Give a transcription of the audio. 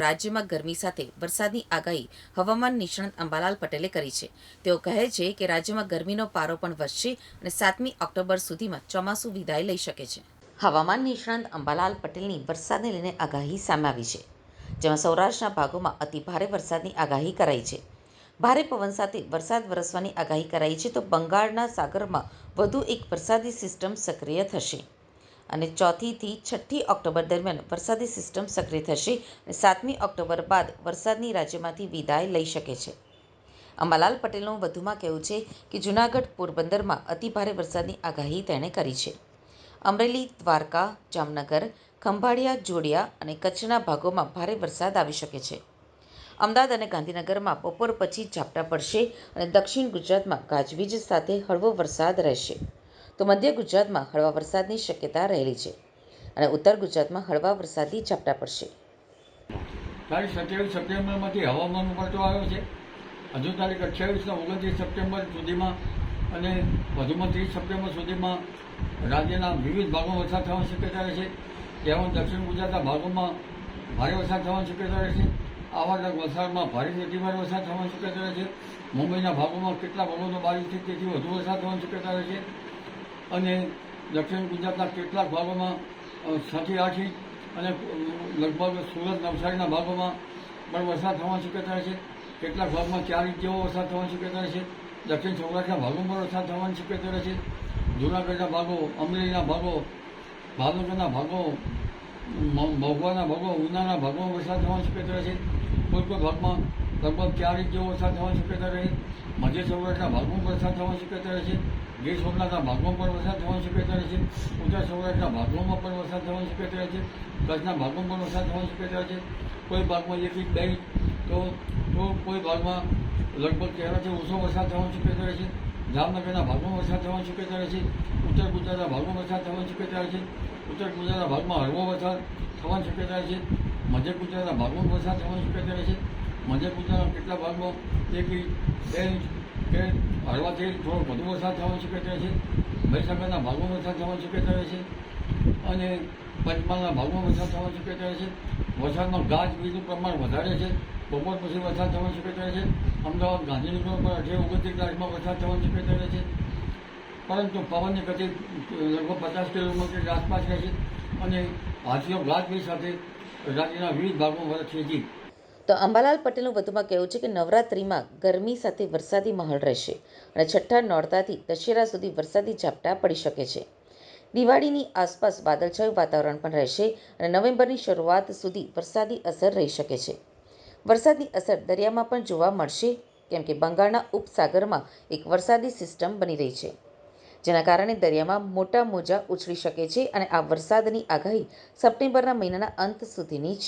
રાજ્યમાં ગરમી સાથે વરસાદની આગાહી હવામાન નિષ્ણાંત અંબાલાલ પટેલે કરી છે. તેઓ કહે છે કે રાજ્યમાં ગરમીનો પારો પણ વધશે અને સાતમી ઓક્ટોબર સુધીમાં ચોમાસું વિદાય લઈ શકે છે. હવામાન નિષ્ણાંત અંબાલાલ પટેલની વરસાદને લઈને આગાહી સામે આવી છે. જેમાં સૌરાષ્ટ્રના ભાગોમાં અતિ ભારે વરસાદની આગાહી કરાઈ છે. ભારે પવન સાથે વરસાદ વરસવાની આગાહી કરાઈ છે તો બંગાળના સાગરમાં વધુ એક વરસાદી સિસ્ટમ સક્રિય થશે. અને ચોથીથી છઠ્ઠી ઓક્ટોબર દરમિયાન વરસાદી સિસ્ટમ સક્રિય થશે અને સાતમી ઓક્ટોબર બાદ વરસાદની રાજ્યમાંથી વિદાય લઈ શકે છે. અંબાલાલ પટેલનું વધુમાં કહેવું છે કે જૂનાગઢ પોરબંદરમાં અતિભારે વરસાદની આગાહી તેણે કરી છે. અમરેલી, દ્વારકા, જામનગર, ખંભાળિયા, જોડિયા અને કચ્છના ભાગોમાં ભારે વરસાદ આવી શકે છે. અમદાવાદ અને ગાંધીનગરમાં બપોર પછી ઝાપટા પડશે અને દક્ષિણ ગુજરાતમાં ગાજવીજ સાથે હળવો વરસાદ રહેશે. તો મધ્ય ગુજરાતમાં હળવા વરસાદની શક્યતા રહેલી છે અને ઉત્તર ગુજરાતમાં હળવા વરસાદી ઝાપટા પડશે. તારીખ સત્યાવીસ સપ્ટેમ્બરમાંથી હવામાન પલટો આવ્યો છે. હજુ તારીખ અઠ્યાવીસના ઓગણત્રીસ સપ્ટેમ્બર સુધીમાં અને વધુમાં ત્રીસ સપ્ટેમ્બર સુધીમાં રાજ્યના વિવિધ ભાગોમાં વરસાદ થવાની શક્યતા રહેશે. તેમાં દક્ષિણ ગુજરાતના ભાગોમાં ભારે વરસાદ થવાની શક્યતા રહેશે. આવા વલસાડમાં ભારેથી અતિભારે વરસાદ થવાની શક્યતા રહેશે. મુંબઈના ભાગોમાં કેટલા ભાગોનો બાવીસથી તેથી વધુ વરસાદ થવાની શક્યતા રહેશે. અને દક્ષિણ ગુજરાતના કેટલાક ભાગોમાં અ, આઠી અને લગભગ સુરત નવસારીના ભાગોમાં પણ વરસાદ થવાની શક્યતા છે. કેટલાક ભાગમાં ચાર ઇંચ જેવો વરસાદ થવાની શક્યતા રહેશે દક્ષિણ સૌરાષ્ટ્રના ભાગોમાં વરસાદ થવાની શક્યતા રહેશે જૂનાગઢના ભાગો અમરેલીના ભાગો ભાવનગરના ભાગો મહુવાના ભાગો ઉનાના ભાગોમાં વરસાદ થવાની શક્યતા રહેશે કોઈ કોઈ ભાગમાં લગભગ ચાર ઇંચ જેવો વરસાદ થવાની શક્યતા રહે મધ્ય સૌરાષ્ટ્રના ભાગમાં વરસાદ થવાની શક્યતા રહેશે ગીર સોમનાથના ભાગમાં પણ વરસાદ થવાની શક્યતા રહેશે ઉત્તર સૌરાષ્ટ્રના ભાગોમાં પણ વરસાદ થવાની શક્યતા રહેશે કચ્છના ભાગમાં પણ વરસાદ થવાની શક્યતા રહેશે કોઈ ભાગમાં એક ઇંચ બે ઇંચ તો તો કોઈ ભાગમાં લગભગ તેનાથી ઓછો વરસાદ થવાની શક્યતા રહેશે જામનગરના ભાગમાં વરસાદ થવાની શક્યતા રહેશે ઉત્તર ગુજરાતના ભાગમાં વરસાદ થવાની શક્યતા રહેશે ઉત્તર ગુજરાતના ભાગમાં હળવો વરસાદ થવાની શક્યતા રહેશે મધ્ય ગુજરાતના ભાગમાં વરસાદ થવાની શક્યતા રહેશે મધ્ય ગુજરાતના કેટલા ભાગમાં એક ઇંચ, બે ઇંચ કે હળવાથી થોડો વધુ વરસાદ થવાની શક્યતા છે, મહીસાગરના ભાગમાં વરસાદ થવાની શક્યતા છે અને પંચમહાલના ભાગમાં વરસાદ થવાની શક્યતા છે. વરસાદમાં ગાજ વીજનું પ્રમાણ વધારે છે, બપોર પછી વરસાદ થવાની શક્યતા છે. અમદાવાદ ગાંધીનગરમાં પર અઢી ઓગણત્રીસ તારીખમાં વરસાદ થવાની શક્યતા છે. પરંતુ પવનની ગતિ લગભગ પચાસ કિલોમીટર આસપાસ રહેશે અને હાથીઓ ગાજવીજ સાથે રાજ્યના વિવિધ ભાગમાં વરસશે જી તો અંબાલાલ પટેલનું વધુમાં કહેવું છે કે નવરાત્રિમાં ગરમી સાથે વરસાદી માહોલ રહેશે અને છઠ્ઠા નોરતાથી દશેરા સુધી વરસાદી ઝાપટા પડી શકે છે. દિવાળીની આસપાસ વાદળછાયું વાતાવરણ પણ રહેશે અને નવેમ્બરની શરૂઆત સુધી વરસાદી અસર રહી શકે છે. વરસાદની અસર દરિયામાં પણ જોવા મળશે, કેમ કે બંગાળના ઉપસાગરમાં એક વરસાદી સિસ્ટમ બની રહી છે, જેના કારણે દરિયામાં મોટા મોજા ઉછળી શકે છે અને આ વરસાદની આગાહી સપ્ટેમ્બરના મહિનાના અંત સુધીની છે.